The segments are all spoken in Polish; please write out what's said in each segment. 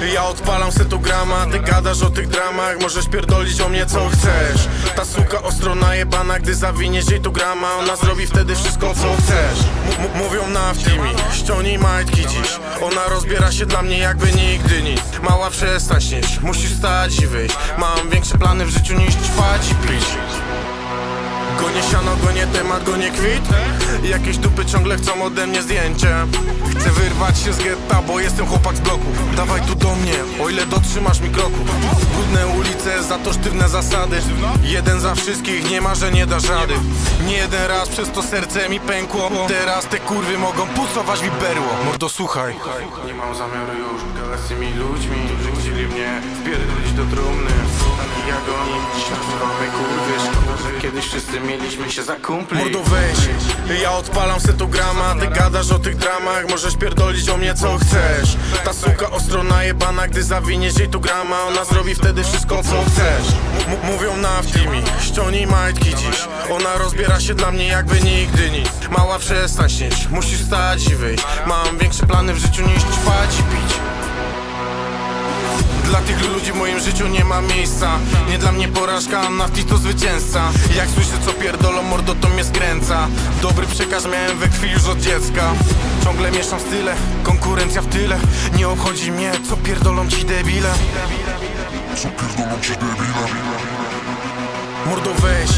Ja odpalam se tu grama, ty gadasz o tych dramach Możesz pierdolić o mnie co chcesz. Ta suka ostro najebana, gdy zawiniesz jej tu grama Ona zrobi wtedy wszystko co chcesz. M- mówią na mi, ściągnij majtki dziś. Ona rozbiera się dla mnie jakby nigdy nic. Mała przestań śnić, musisz stać i wyjść. Mam większe plany w życiu niż ćpać i pić. Gonię siano, gonię temat, gonię kwit. Jakieś dupy ciągle chcą ode mnie zdjęcia Chcę wyrwać się z getta, bo jestem chłopak z bloku. Dawaj tu do mnie, o ile dotrzymasz mi kroku. Brudne ulice, za to sztywne zasady. Jeden za wszystkich, nie ma, że nie dasz rady. Nie jeden raz przez to serce mi pękło. Teraz te kurwy mogą pulsować mi berło Mordo, słuchaj. Nie mam zamiaru już gadać z tymi ludźmi Którzy chcieli mnie. Wpierdolić do trumny kiedyś wszyscy mieliśmy się za kumpli. Mordo weź, ja odpalam se tu grama Ty gadasz o tych dramach, możesz pierdolić o mnie co chcesz. Ta suka ostro najebana, gdy zawiniesz jej tu grama. Ona zrobi wtedy wszystko co chcesz. M- mówią na mi, ściągnij majtki dziś. Ona rozbiera się dla mnie jakby nigdy nic. Mała przestań śnić, musisz stać i wyjść Mam większe plany w życiu niż ćpać i pić moim życiu nie ma miejsca. Nie dla mnie porażka, a nafti to zwycięzca. Jak słyszę co pierdolą mordo to mnie skręca. Dobry przekaz miałem we krwi już od dziecka. Ciągle mieszam style, konkurencja w tyle. Nie obchodzi mnie co pierdolą ci debile. Co pierdolą ci debile? Mordo weź,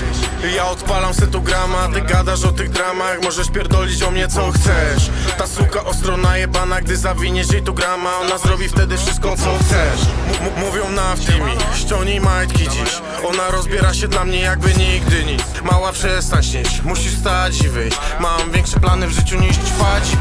ja odpalam se grama Ty gadasz o tych dramach, możesz pierdolić o mnie co chcesz. Ta suka ostro najebana, gdy zawiniesz jej tu grama. Ona zrobi wtedy wszystko co chcesz. M- mówią na mi, ściągnij majtki dziś. Ona rozbiera się dla mnie jakby nigdy nic. Mała przestań śnić, musisz stać i wyjść. Mam większe plany w życiu niż ćpać i